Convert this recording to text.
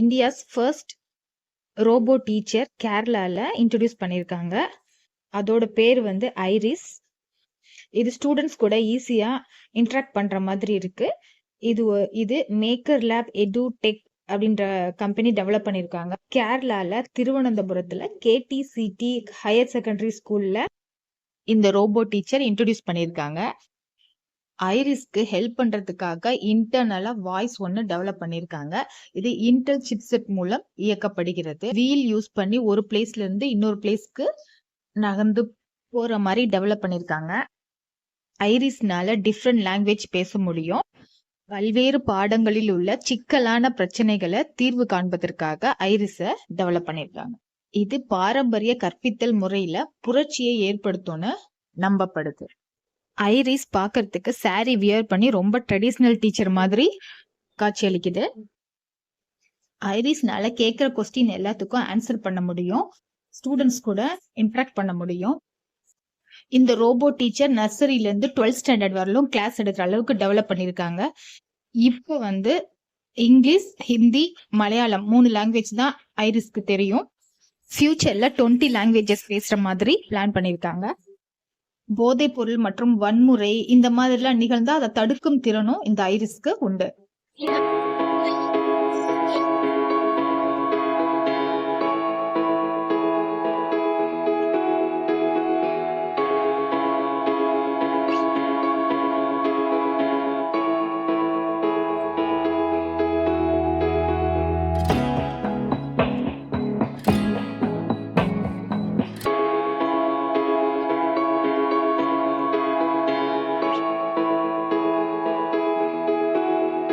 India's first robot teacher கேரளால introduce பண்ணியிருக்காங்க அதோட பேர் வந்து ஐரிஸ். இது ஸ்டூடெண்ட்ஸ் கூட ஈஸியா இன்ட்ராக்ட் பண்ற மாதிரி இருக்கு. இது இது மேக்கர் லேப் எடு டெக் அப்படின்ற கம்பெனி டெவலப் பண்ணியிருக்காங்க கேரளால திருவனந்தபுரத்துல கேடிசிடி ஹையர் செகண்டரி ஸ்கூலில் இந்த ரோபோ டீச்சர் இன்ட்ரடியூஸ் பண்ணியிருக்காங்க ஐரிஸ்க்கு ஹெல்ப் பண்றதுக்காக இன்டர்னலா வாய்ஸ் ஒன்று டெவலப் பண்ணியிருக்காங்க இது இன்டர் சிப்செட் மூலம் இயக்கப்படுகிறது. வீல் யூஸ் பண்ணி ஒரு பிளேஸ்ல இருந்து இன்னொரு பிளேஸ்க்கு நகர்ந்து போற மாதிரி டெவலப் பண்ணியிருக்காங்க ஐரிஸ்னால டிஃப்ரெண்ட் லாங்குவேஜ் பேச முடியும். பல்வேறு பாடங்களில் உள்ள சிக்கலான பிரச்சனைகளை தீர்வு காண்பதற்காக ஐரிஸை டெவலப் பண்ணியிருக்காங்க இது பாரம்பரிய கற்பித்தல் முறையில புரட்சியை ஏற்படுத்தும்னு நம்பப்படுது. ஐரிஸ் பார்க்கறதுக்கு சாரி வியர் பண்ணி ரொம்ப ட்ரெடிஷ்னல் டீச்சர் மாதிரி காட்சியளிக்குது ஐரிஸ்னால கேட்குற கொஸ்டின் எல்லாத்துக்கும் ஆன்சர் பண்ண முடியும். ஸ்டூடெண்ட்ஸ் கூட இன்ட்ராக்ட் பண்ண முடியும். இந்த ரோபோ டீச்சர் நர்சரியிலேருந்து டுவெல்த் ஸ்டாண்டர்ட் வரலும் கிளாஸ் எடுக்கிற அளவுக்கு டெவலப் பண்ணியிருக்காங்க இப்போ வந்து இங்கிலீஷ் ஹிந்தி மலையாளம் மூணு லாங்குவேஜ் தான் ஐரிஸ்க்கு தெரியும். ஃபியூச்சர்ல டுவெண்ட்டி லாங்குவேஜஸ் பேசுற மாதிரி பிளான் பண்ணியிருக்காங்க போதைப் பொருள் மற்றும் வன்முறை இந்த மாதிரிலாம் நிகழ்ந்தா அதை தடுக்கும் திறனும் இந்த ஐரிஸ்க்கு உண்டு.